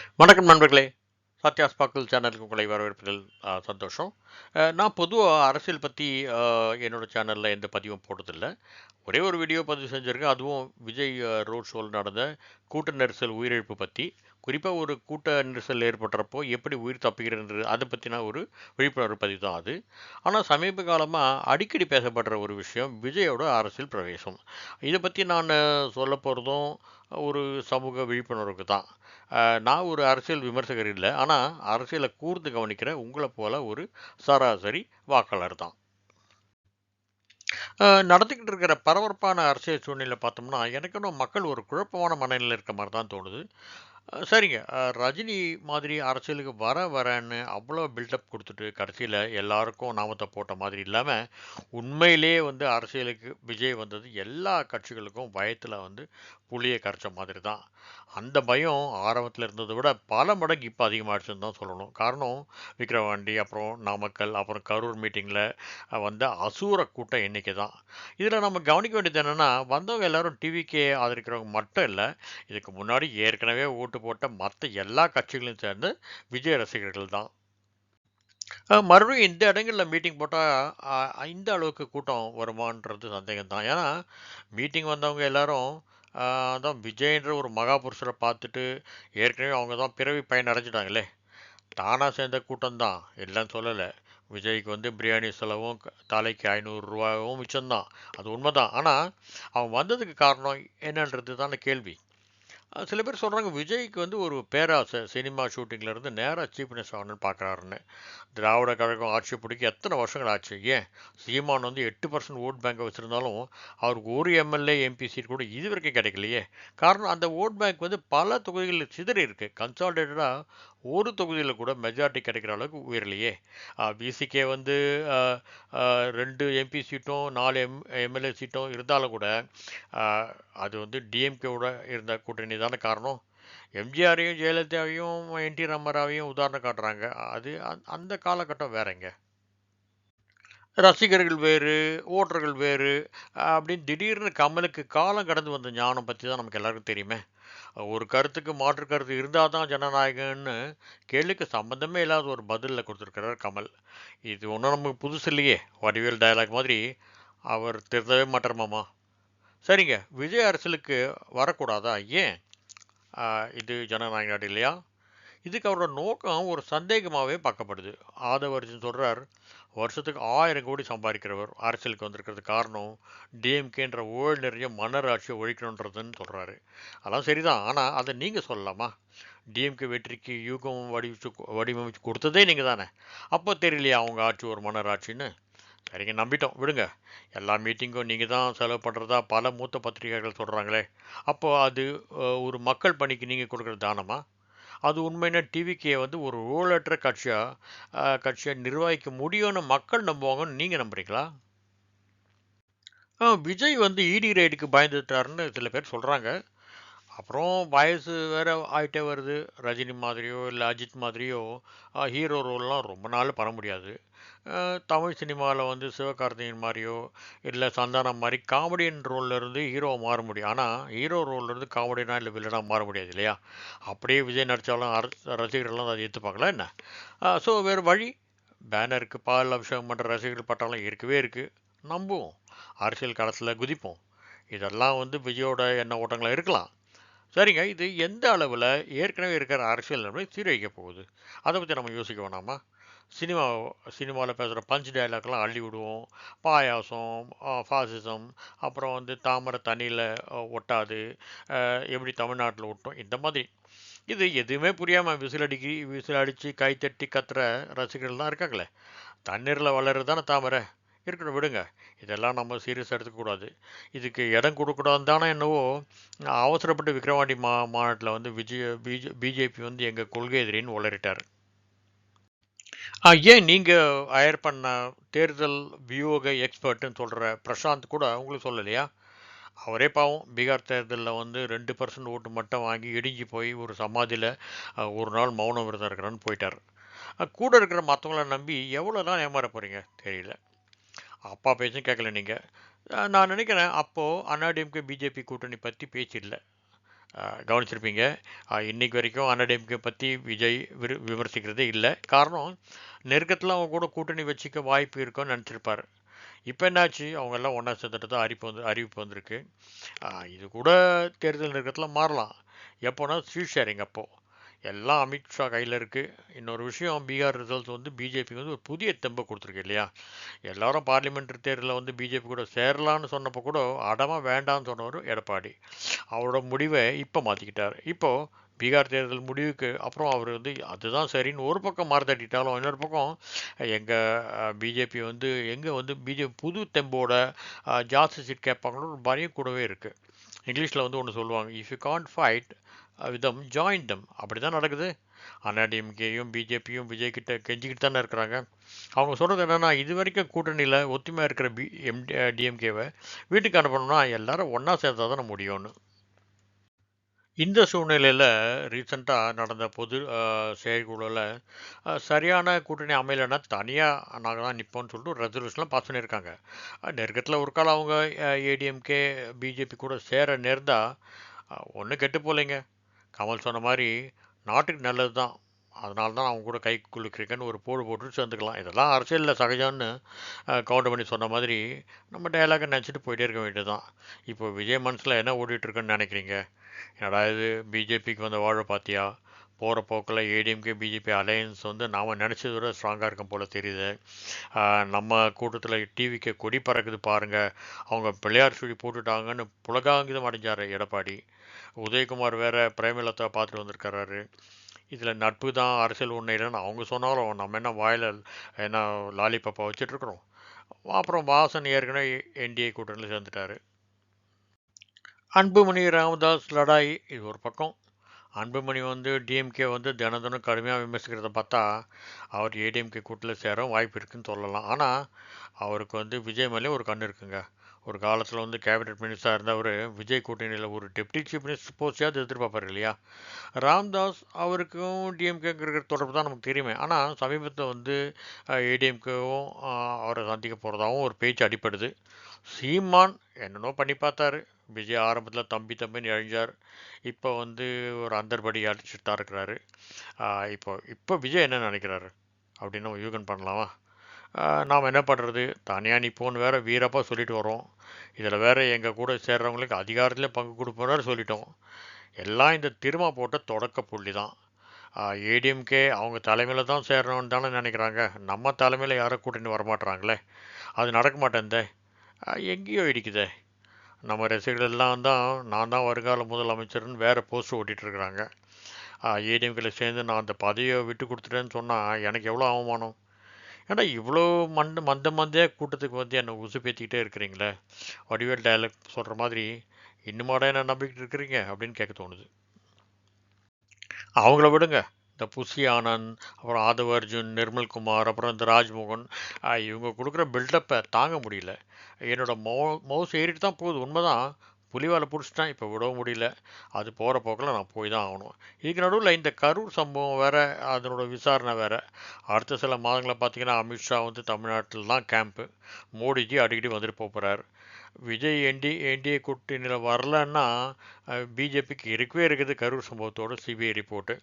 வணக்கம் நண்பர்களே. சத்யா ஸ்பாக்கல் சேனலுக்கு உங்களை வரவேற்பதில் சந்தோஷம். நான் பொதுவாக அரசியல் பற்றி என்னோட சேனலில் எந்த பதிவும் போட்டதில்லை. ஒரே ஒரு வீடியோ பதிவு செஞ்சுருக்கேன். அதுவும் விஜய் ரோட் ஷோவில் நடந்த கூட்ட நெரிசல் உயிரிழப்பு பற்றி குறிப்பாக ஒரு கூட்ட நெரிசல் ஏற்படுறப்போ எப்படி உயிர் தப்புகிறது அதை பற்றின ஒரு விழிப்புணர்வு பதிவு தான் அது. ஆனால் சமீப காலமாக அடிக்கடி பேசப்படுற ஒரு விஷயம் விஜயோட அரசியல் பிரவேசம். இதை பற்றி நான் சொல்ல போகிறதும் ஒரு சமூக விழிப்புணர்வுக்கு தான். நான் ஒரு அரசியல் விமர்சகர் இல்லை. ஆனால் அரசியலை கூர்ந்து கவனிக்கிற உங்களை போல ஒரு சராசரி வாக்காளர் தான். நடத்திக்கிட்டு இருக்கிற பரபரப்பான அரசியல் சூழ்நிலை பார்த்தோம்னா எனக்கு இன்னும் மக்கள் ஒரு குழப்பமான மனநிலையில் இருக்க மாதிரி தான் தோணுது. சரிங்க. அஹ், ரஜினி மாதிரி அரசியலுக்கு வர வரன்னு அவ்வளோ பில்டப் கொடுத்துட்டு கடைசியில் எல்லாருக்கும் நாமத்தை போட்ட மாதிரி இல்லாமல் உண்மையிலேயே வந்து அரசியலுக்கு விஜய் வந்தது எல்லா கட்சிகளுக்கும் பயத்தில் வந்து புளியை கரைச்ச மாதிரி தான். அந்த பயம் ஆரம்பத்தில் இருந்ததை விட பல மடங்கு இப்போ அதிகமாகிடுச்சுன்னு தான் சொல்லணும். காரணம் விக்ரவாண்டி அப்புறம் நாமக்கல் அப்புறம் கரூர் மீட்டிங்கில் வந்த அசூர கூட்டம் எண்ணிக்கை தான். இதில் நம்ம கவனிக்க வேண்டியது என்னென்னா வந்தவங்க எல்லோரும் டிவிக்கே ஆதரிக்கிறவங்க மட்டும் இல்லை இதுக்கு முன்னாடி ஏற்கனவே ஓட்டு போட்ட மற்ற எல்லா கட்சிகளையும் சேர்ந்து விஜய் ரசிகர்கள் தான். மறுபடியும் இந்த இடங்களில் மீட்டிங் போட்டால் இந்த அளவுக்கு கூட்டம் வருமான்றது சந்தேகம் தான் ஏன்னா மீட்டிங் வந்தவங்க எல்லாரும் அதான் விஜய்ன்ற ஒரு மகாபுருஷரை பார்த்துட்டு ஏற்கனவே அவங்க தான் பிறவி பயன் அடைஞ்சிட்டாங்களே. தானாக சேர்ந்த கூட்டம் தான் இல்லைன்னு சொல்லலை. விஜய்க்கு வந்து பிரியாணி செலவும் க- தலைக்கு ஐநூறுரூவாவும் மிச்சம்தான். அது உண்மைதான். ஆனால் அவன் வந்ததுக்கு காரணம் என்னன்றது தானே கேள்வி. சில பேர் சொல்கிறாங்க விஜய்க்கு வந்து ஒரு பேராசை. சினிமா ஷூட்டிங்லருந்து நேராக சீஃப் ஆகணும்னு பார்க்குறாருன்னு திராவிட கழகம் ஆட்சி பிடிக்க எத்தனை வருஷங்கள் ஆச்சு? ஏன்? சீமான் வந்து எட்டு பர்சன்ட் ஓட் பேங்கை வச்சுருந்தாலும் அவருக்கு ஒரு எம்எல்ஏ எம்பி சீட் கூட இது வரைக்கும் கிடைக்கலையே. காரணம் அந்த ஓட் பேங்க் வந்து பல தொகுதிகளில் சிதறி இருக்குது கன்சால்டேட்டடாக ஒரு தொகுதியில் கூட மெஜாரிட்டி கிடைக்கிற அளவுக்கு உயரலையே. பிசிகே வந்து ரெண்டு எம்பி சீட்டும் நாலு எம் எம்எல்ஏ சீட்டும் இருந்தாலும் கூட அது வந்து டிஎம்கேவோட இருந்த கூட்டணி தானே காரணம். எம்ஜிஆரையும் ஜெயலலிதாவையும் என் டி ராமராவையும் உதாரணம் காட்டுறாங்க. அது அந்த- அந்த காலகட்டம் வேறங்க. ரசிகர்கள் வேறு ஓட்டர்கள் வேறு அப்படின்னு திடீர்னு கமலுக்கு காலம் கடந்து வந்த ஞானம் பற்றி தான் நமக்கு எல்லாருக்கும் தெரியுமே. ஒரு கருத்துக்கு மாற்று கருத்து இருந்தால் தான் ஜனநாயகன்னு கேள்விக்கு சம்மந்தமே இல்லாத ஒரு பதிலில் கொடுத்துருக்கிறார் கமல். இது ஒன்றும் நமக்கு புதுசு இல்லையே வடிவேல் டயலாக் மாதிரி. அவர் திருத்தவே மாட்டார் சரிங்க விஜய் அரசியலுக்கு வரக்கூடாதா? ஏன்? இது ஜனநாயக நாடு இல்லையா? இதுக்கு அவரோட நோக்கம் ஒரு சந்தேகமாகவே பார்க்கப்படுது. ஆதவர்ஜன் சொல்கிறார் வருஷத்துக்கு ஆயிரம் கோடி சம்பாதிக்கிறவர் அரசியலுக்கு வந்திருக்கிறது காரணம் டிஎம்கேன்ற ஊழல் நிறைய மன்னராட்சியை ஒழிக்கணுன்றதுன்னு சொல்கிறாரு அதெல்லாம் சரிதான். ஆனால் அதை நீங்கள் சொல்லலாமா? டிஎம்கே வெற்றிக்கு யூகம் வடிவச்சு வடிவமைச்சு கொடுத்ததே நீங்கள் தானே? அப்போ தெரியலையா அவங்க ஆட்சி ஒரு மன்னராட்சின்னு? சரிங்க நம்பிட்டோம். விடுங்க. எல்லா மீட்டிங்கும் நீங்கள் தான் செலவு பண்ணுறதா பல மூத்த பத்திரிகைகள் சொல்கிறாங்களே அப்போது அது ஒரு மக்கள் பணிக்கு நீங்கள் கொடுக்குற தானமாக அது உண்மையான டிவிக்கே வந்து ஒரு ஊழலற்ற கட்சியாக கட்சியை நிர்வகிக்க முடியும்னு மக்கள் நம்புவாங்கன்னு நீங்கள் நம்புறீங்களா? விஜய் வந்து இடி ரைடுக்கு பயந்துட்டாருன்னு சில பேர் சொல்கிறாங்க அப்புறம் வயசு வேறு ஆயிட்டே வருது. ரஜினி மாதிரியோ இல்லை அஜித் மாதிரியோ ஹீரோ ரோல்லாம் ரொம்ப நாள் பண்ண முடியாது. தமிழ் சினிமாவில் வந்து சிவகார்த்திகேயன் மாதிரியோ இல்லை சந்தானம் மாதிரி காமெடியன் ரோல்ல இருந்து ஹீரோவை மாற முடியும். ஆனால் ஹீரோ ரோல்லேருந்து இருந்து இல்லை வில்லனாக மாற முடியாது இல்லையா? அப்படியே விஜய் நடித்தாலும் ரசிகர்கள்லாம் அதை ஏற்றுப்பாங்களா என்ன? ஸோ வேறு வழி? பேனருக்கு பால் அபிஷேகம் பண்ணுற ரசிகர்கள் பட்டாலும் இருக்கவே இருக்குது நம்புவோம். அரசியல் களத்தில் குதிப்போம். இதெல்லாம் வந்து விஜயோட எண்ண ஓட்டங்களாக இருக்கலாம். சரிங்க. இது எந்த அளவில் ஏற்கனவே இருக்கிற அரசியல் நிலைமை சீரழிக்க போகுது? அதை பற்றி நம்ம யோசிக்க வேணாமா? சினிமா சினிமாவில் பேசுகிற பஞ்ச் டயலாக்லாம் அள்ளி விடுவோம். பாயாசம் ஃபாசிசம் அப்புறம் வந்து தாமரை தண்ணியில் ஒட்டாது எப்படி தமிழ்நாட்டில் ஒட்டும் இந்த மாதிரி. இது எதுவுமே புரியாமல் விசில் அடிக்கி விசில் அடித்து கைத்தட்டி கத்துற ரசிகர்கள் தான் இருக்காங்களே. தண்ணீரில் வளருது தானே தாமரை? இருக்கட்டும் விடுங்க. இதெல்லாம் நம்ம சீரியஸ் எடுத்துக்கூடாது இதுக்கு இடம் கொடுக்கூடாதுன்னு தானே என்னவோ அவசரப்பட்டு விக்ரவாண்டி மா மாநாட்டில் வந்து விஜய் பிஜே பிஜேபி வந்து எங்கள் கொள்கை எதிரின்னு உளறிட்டார். ஏன் நீங்கள் ஹயர் பண்ண தேர்தல் வியூக எக்ஸ்பர்ட்டுன்னு சொல்கிற பிரசாந்த் கூட உங்களுக்கு சொல்லலையா? அவரே பாவம் பீகார் தேர்தலில் வந்து ரெண்டு பர்சன்ட் ஓட்டு மட்டும் வாங்கி இடிஞ்சு போய் ஒரு சமாதியில் ஒரு நாள் மௌன விரதம் இருக்கிறான்னு போயிட்டார். கூட இருக்கிற மற்றவங்கள நம்பி எவ்வளோ நாள் ஏமாற போகிறீங்க தெரியல. அப்பா பேச்சும் கேட்கல நீங்கள் நான் நினைக்கிறேன் அப்போது அண்ணாடிஎம்கே பிஜேபி கூட்டணி பற்றி பேச்சு இல்லை கவனிச்சிருப்பீங்க. இன்றைக்கு இன்னைக்கு வரைக்கும் அண்ணாடிஎம்கே பற்றி விஜய் விரு விமர்சிக்கிறதே இல்லை. காரணம் நெருக்கத்தில் அவங்க கூட கூட்டணி வச்சுக்க வாய்ப்பு இருக்கும்னு நினச்சிருப்பார். இப்போ என்னாச்சு? அவங்க எல்லாம் ஒன்றா சேர்ந்துட்டு தான் அறிவிப்பு வந்து அறிவிப்பு வந்திருக்கு. இது கூட தேர்தல் நெருக்கத்தில் மாறலாம். எப்போனா ஸ்வீட் ஷேரிங் அப்போ. எல்லாம் அமித்ஷா கையில் இருக்குது இன்னொரு விஷயம் பீகார் ரிசல்ட்ஸ் வந்து பிஜேபிக்கு வந்து ஒரு புதிய தெம்பை கொடுத்துருக்கு இல்லையா? எல்லாரும் பார்லிமெண்ட் தேர்தலில் வந்து பிஜேபி கூட சேரலான்னு சொன்னப்போ கூட அடமாக வேண்டான்னு சொன்னவர் எடப்பாடி. அவரோட முடிவை இப்போ மாற்றிக்கிட்டார் இப்போது பீகார் தேர்தல் முடிவுக்கு அப்புறம் அவர் வந்து அதுதான் சரின்னு ஒரு பக்கம் மாறுதட்டிட்டாலும் இன்னொரு பக்கம் எங்கள் பிஜேபி வந்து எங்கே வந்து பிஜேபி புது தெம்போட ஜாஸ்தி சீட் கேட்பாங்களோ ஒரு பயம் கூடவே இருக்குது இங்கிலீஷில் வந்து ஒன்று சொல்லுவாங்க if you can't fight with them join them அப்படி தான் நடக்குது அண்ணாடிஎம்கேயும் பிஜேபியும் விஜய் கிட்ட கெஞ்சிக்கிட்டு தானே இருக்கிறாங்க. அவங்க சொல்கிறது என்னென்னா இது வரைக்கும் கூட்டணியில் ஒத்துமையாக இருக்கிற பி எம் டிஎம்கேவை வீட்டுக்கு அனுப்பணும்னா எல்லாரும் ஒன்றா சேர்த்தா தானே முடியும்னு. இந்த சூழ்நிலையில் ரீசண்டாக நடந்த பொது செயற்குழுவில் சரியான கூட்டணி அமையலைன்னா தனியாக நாங்கள் தான் நிற்போம்னு சொல்லிட்டு ரெசல்யூஷன்லாம் பாஸ் பண்ணியிருக்காங்க. நெருக்கத்தில் ஒரு காலம் அவங்க ஏடிஎம்கே பிஜேபி கூட சேர நேர்ந்தால் ஒன்றும் கெட்டு போகலைங்க. கமல் சொன்ன மாதிரி நாட்டுக்கு நல்லது தான். அதனால தான் அவங்க கூட கை குலுக்கிறீங்கன்னு ஒரு போடு போட்டு சேர்ந்துக்கலாம். இதெல்லாம் அரசியலில் சகஜம்னு கவுண்டர் பண்ணி சொன்ன மாதிரி நம்ம டைலாகை நினச்சிட்டு போயிட்டே இருக்க வேண்டியது தான் இப்போ விஜய் மனசில் என்ன ஓடிட்டுருக்குன்னு நினைக்கிறீங்க? என்னடா இது பிஜேபிக்கு வந்த வாழ பார்த்தியா போகிற போக்கில் ஏடிஎம்கே பிஜேபி அலையன்ஸ் வந்து நாம் நினச்சதை விட ஸ்ட்ராங்காக இருக்கும் போல் தெரியுது. நம்ம கூட்டத்தில் டிவிக்கு கொடி பறக்குது பாருங்கள் அவங்க பிள்ளையார் சுழி போட்டுட்டாங்கன்னு புலகாங்கிதம் அடைஞ்சார் எடப்பாடி. உதயகுமார் வேற பிரேமலதா பார்த்துட்டு வந்திருக்கிறாரு. இதில் நட்பு தான் அரசியல் உண்மையிலன்னு இல்லைன்னு அவங்க சொன்னாலும் நம்ம என்ன வாயில் என்ன லாலிபப்பா வச்சுட்ருக்குறோம் அப்புறம் வாசன் ஏற்கனவே என்டிஏ கூட்டணியில் சேர்ந்துட்டாரு. அன்புமணி ராமதாஸ் லடாய் இது ஒரு பக்கம். அன்புமணி வந்து டிஎம்கே வந்து தினம் தினம் கடுமையாக விமர்சிக்கிறத பார்த்தா அவர் ஏடிஎம்கே கூட்டில் சேர வாய்ப்பு இருக்குன்னு சொல்லலாம். ஆனால் அவருக்கு வந்து விஜய் மேலே ஒரு கண் இருக்குங்க. ஒரு காலத்தில் வந்து கேபினட் மினிஸ்டராக இருந்தவர் விஜய் கூட்டணியில் ஒரு டெப்டி சீஃப் மினிஸ்டர் போஸ்டாவது எதிர்பார்ப்பார் இல்லையா? ராம்தாஸ் அவருக்கும் டிஎம்கேக்கு இருக்கிற தொடர்பு தான் நமக்கு தெரியுமே. ஆனால் சமீபத்தில் வந்து ஏடிஎம்கேவும் அவரை சந்திக்க போகிறதாகவும் ஒரு பேச்சு அடிப்படுது சீமான் என்னென்னோ பண்ணி பார்த்தாரு. விஜய் ஆரம்பத்தில் தம்பி தம்பின்னு இழைஞ்சார் இப்போ வந்து ஒரு அந்தர்படி அடிச்சுட்டு தான் இருக்கிறாரு. இப்போ இப்போ விஜய் என்ன நினைக்கிறாரு? அப்படின்னு நம்ம யூகன் பண்ணலாமா? நாம் என்ன பண்ணுறது தனியாக நிற்போன்னு வேறு வீரப்பாக சொல்லிட்டு வரோம் இதில் வேற எங்கள் கூட சேர்றவங்களுக்கு அதிகாரத்தில் பங்கு கொடுப்போம் சொல்லிட்டோம். எல்லாம் இந்த திருமா போட்ட தொடக்க புள்ளி தான். ஏடிஎம்கே அவங்க தலைமையில் தான் சேரணும்னு தானே நினைக்கிறாங்க. நம்ம தலைமையில் யாரும் கூட்டின்னு வரமாட்டுறாங்களே அது நடக்க மாட்டேந்தே எங்கேயோ இடிக்குதே. நம்ம ரசிகர்கள் எல்லாம் தான் நான் தான் வருங்கால முதலமைச்சர்னு வேறு போஸ்ட் ஓட்டிகிட்டு இருக்கிறாங்க. சேர்ந்து நான் அந்த பதவியை விட்டு கொடுத்துட்டேன்னு சொன்னால் எனக்கு எவ்வளோ அவமானம்? ஏன்னா இவ்வளோ மண்ட மந்த மந்தே கூட்டத்துக்கு வந்து என்னை உசுப்பேற்றிக்கிட்டே இருக்கிறீங்களே? வடிவேல் டயலாக் சொல்கிற மாதிரி இன்னுமாடா என்ன நம்பிக்கிட்டு இருக்கிறீங்க? அப்படின்னு கேட்க தோணுது. அவங்கள விடுங்க. இந்த புசி ஆனந்த் அப்புறம் ஆதவ அர்ஜுன் நிர்மல்குமார் அப்புறம் இந்த ராஜ்மோகன் இவங்க கொடுக்குற பில்டப்பை தாங்க முடியல. என்னோட மௌ மவுஸ் ஏறிட்டு தான் போகுது. உண்மைதான் புலிவாலை பிடிச்சிட்டான் இப்போ விடவும் முடியல. அது போகிற போக்கில் நான் போய் தான் ஆகணும். இதுக்கு நடுவில் இந்த கரூர் சம்பவம் வேறு அதனோட விசாரணை வேறு. அடுத்த சில மாதங்களை பார்த்தீங்கன்னா அமித்ஷா வந்து தமிழ்நாட்டில் தான் கேம்ப்பு மோடிஜி அடிக்கடி வந்துட்டு போகிறார் விஜய் என்டி என்டிஏ கூட்டணியில் வரலன்னா பிஜேபிக்கு இருக்கவே இருக்குது கரூர் சம்பவத்தோட சிபிஐ ரிப்போர்ட்டு.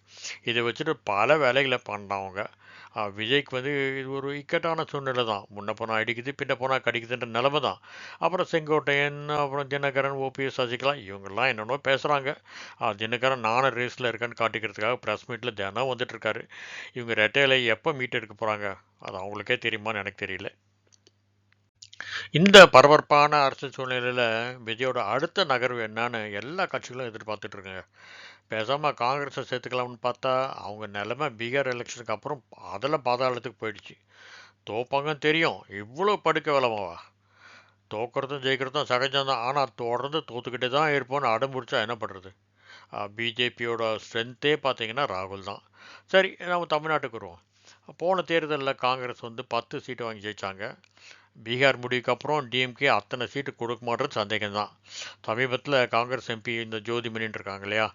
இதை வச்சுட்டு பல வேலைகளை பண்ணாங்க விஜய்க்கு வந்து இது ஒரு இக்கட்டான சூழ்நிலை தான். முன்ன போனால் அடிக்குது பின்ன போனால் கடிக்குதுன்ற நிலமை தான். அப்புறம் செங்கோட்டையன் அப்புறம் தினகரன் ஓபிஎஸ் சசிகலா இவங்கெல்லாம் என்னென்னோ பேசுகிறாங்க தினகரன் நானும் ரேஸில் இருக்கேன்னு காட்டிக்கிறதுக்காக ப்ரெஸ் மீட்டில் தினம் வந்துட்டுருக்காரு இவங்க ரெட்டையில எப்போ மீட் எடுக்க போகிறாங்க அது அவங்களுக்கே தெரியுமான்னு எனக்கு தெரியல. இந்த பரபரப்பான அரசியல் சூழ்நிலையில் விஜயோட அடுத்த நகர்வு என்னன்னு எல்லா கட்சிகளும் எதிர்பார்த்துட்டு இருக்காங்க. பேசாமல் காங்கிரஸை சேர்த்துக்கலாம்னு பார்த்தா அவங்க நிலைமை பீகார் எலெக்ஷனுக்கு அப்புறம் அதில் பாதாளத்துக்கு போயிடுச்சு. தோப்பாங்கன்னு தெரியும். இவ்வளோ படுக்க விளமாவா தோக்கிறதும் ஜெயிக்கிறதும் சகஜம்தான். ஆனால் தொடர்ந்து தோத்துக்கிட்டே தான் இருப்போம்னு அடம்பிடிச்சா என்ன பண்ணுறது பிஜேபியோட ஸ்ட்ரென்த்தே பார்த்தீங்கன்னா ராகுல் தான். சரி நம்ம தமிழ்நாட்டுக்கு வருவோம். போன தேர்தலில் காங்கிரஸ் வந்து பத்து சீட்டு வாங்கி ஜெயிச்சாங்க. பீகார் முடிவுக்கு அப்புறம் டிஎம்கே அத்தனை சீட்டு கொடுக்க மாட்டேறது சந்தேகம்தான். சமீபத்தில் காங்கிரஸ் எம்பி இந்த ஜோதிமணின்னு இருக்காங்க இல்லையா?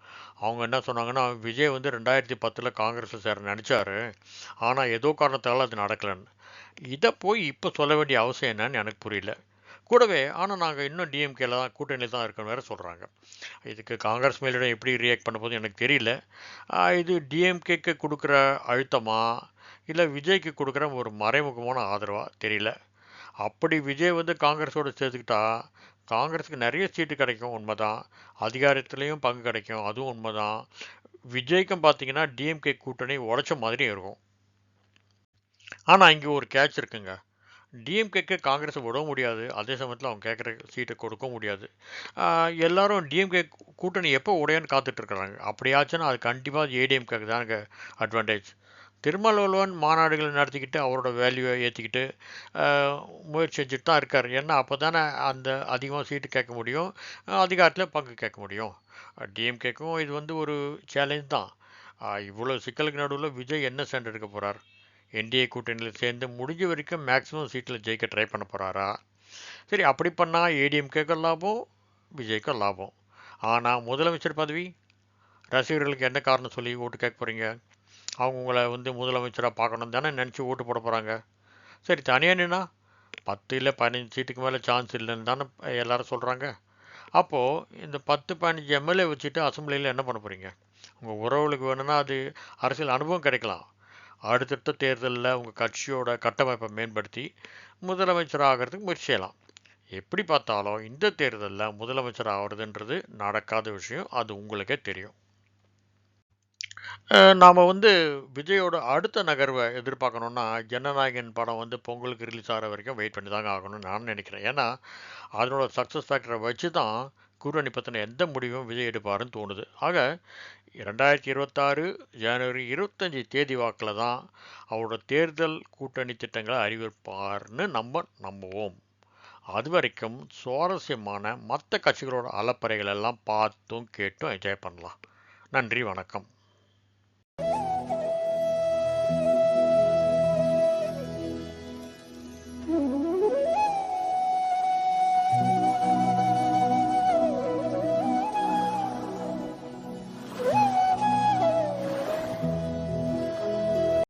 அவங்க என்ன சொன்னாங்கன்னா விஜய் வந்து ரெண்டாயிரத்தி பத்தில் காங்கிரஸில் சேர நினச்சாரு. ஆனால் ஏதோ காரணத்தால் அது நடக்கலைன்னு. இதை போய் இப்போ சொல்ல வேண்டிய அவசியம் என்னன்னு எனக்கு புரியல. கூடவே ஆனால் நாங்கள் இன்னும் டிஎம்கேல தான் கூட்டணியில் தான் இருக்கணும் வேறு சொல்கிறாங்க இதுக்கு காங்கிரஸ் மேலிடம் எப்படி ரியாக்ட் பண்ண போதும் எனக்கு தெரியல. இது டிஎம்கேக்கு கொடுக்குற அழுத்தமா? இல்லை விஜய்க்கு கொடுக்குற ஒரு மறைமுகமான ஆதரவாக தெரியல. அப்படி விஜய் வந்து காங்கிரஸோட சேர்த்துக்கிட்டா காங்கிரஸுக்கு நிறைய சீட்டு கிடைக்கும் உண்மைதான். அதிகாரத்துலேயும் பங்கு கிடைக்கும் அதுவும் உண்மைதான். விஜய்க்கும் பார்த்தீங்கன்னா டிஎம்கே கூட்டணி உடச்ச மாதிரி இருக்கும். ஆனால் இங்கே ஒரு கேட்ச் இருக்குங்க. டிஎம்கேக்கு காங்கிரஸை விட முடியாது. அதே சமயத்தில் அவங்க கேட்குற சீட்டை கொடுக்க முடியாது. எல்லாரும் டிஎம்கே கூட்டணி எப்போ உடையன்னு காத்துட்ருக்குறாங்க அப்படியாச்சுன்னா அது கண்டிப்பாக ஏடிஎம்கேக்கு தாங்க அட்வான்டேஜ் திருமாவளவன் மாநாடுகளை நடத்திக்கிட்டு அவரோட வேல்யூவை ஏற்றிக்கிட்டு முயற்சி செஞ்சுட்டு தான் இருக்கார். ஏன்னா அப்போ தானே அந்த அதிகமாக சீட்டு கேட்க முடியும். அதிகாரத்தில் பங்கு கேட்க முடியும். டிஎம்கேக்கும் இது வந்து ஒரு சேலஞ்ச் தான். இவ்வளோ சிக்கலுக்கு நடுவில் விஜய் என்ன ஸ்டாண்ட் எடுக்க போகிறார் என்டிஏ கூட்டணியில் சேர்ந்து முடிஞ்ச வரைக்கும் மேக்ஸிமம் சீட்டில் ஜெயிக்க ட்ரை பண்ண போகிறாரா சரி அப்படி பண்ணால் ஏடிஎம்கேக்கும் லாபம் விஜய்க்கும் லாபம். ஆனால் முதலமைச்சர் பதவி? ரசிகர்களுக்கு என்ன காரணம் சொல்லி ஓட்டு கேட்க போகிறீங்க அவங்கள வந்து முதலமைச்சராக பார்க்கணும் தானே நினச்சி ஓட்டு போட போகிறாங்க சரி தனியாக நின்னா? பத்து இல்லை பதினஞ்சு சீட்டுக்கு மேலே சான்ஸ் இல்லைன்னு தானே எல்லாரும் சொல்கிறாங்க அப்போது இந்த பத்து பதினஞ்சு எம்எல்ஏ வச்சுட்டு அசம்பிளியில் என்ன பண்ண போகிறீங்க உங்கள் உறவுகளுக்கு வேணும்னா அது அரசியல் அனுபவம் கிடைக்கலாம். அடுத்தடுத்த தேர்தலில் உங்கள் கட்சியோட கட்டமைப்பை மேம்படுத்தி முதலமைச்சர் ஆகிறதுக்கு முயற்சி செய்யலாம். எப்படி பார்த்தாலும் இந்த தேர்தலில் முதலமைச்சர் ஆகிறதுன்றது நடக்காத விஷயம். அது உங்களுக்கே தெரியும். நாம் வந்து விஜயோட அடுத்த நகர்வை எதிர்பார்க்கணுன்னா ஜனநாயகன் படம் வந்து பொங்கலுக்கு ரிலீஸ் ஆகிற வரைக்கும் வெயிட் பண்ணி தாங்க ஆகணும்னு நான் நினைக்கிறேன். ஏன்னா அதனோட சக்ஸஸ் ஃபேக்டரை வச்சு தான் கூட்டணி பற்றின எந்த முடிவும் விஜய் எடுப்பாருன்னு தோணுது. ஆக ரெண்டாயிரத்தி இருபத்தாறு ஜனவரி இருபத்தஞ்சி தேதி வாக்கில் தான் அவரோட தேர்தல் கூட்டணி திட்டங்களை அறிவிப்பார்னு நம்ம நம்புவோம். அது வரைக்கும் சுவாரஸ்யமான மற்ற கட்சிகளோட அலப்பறைகள் எல்லாம் பார்த்தும் கேட்டும். என்ஜாய் பண்ணலாம். நன்றி வணக்கம். Bye.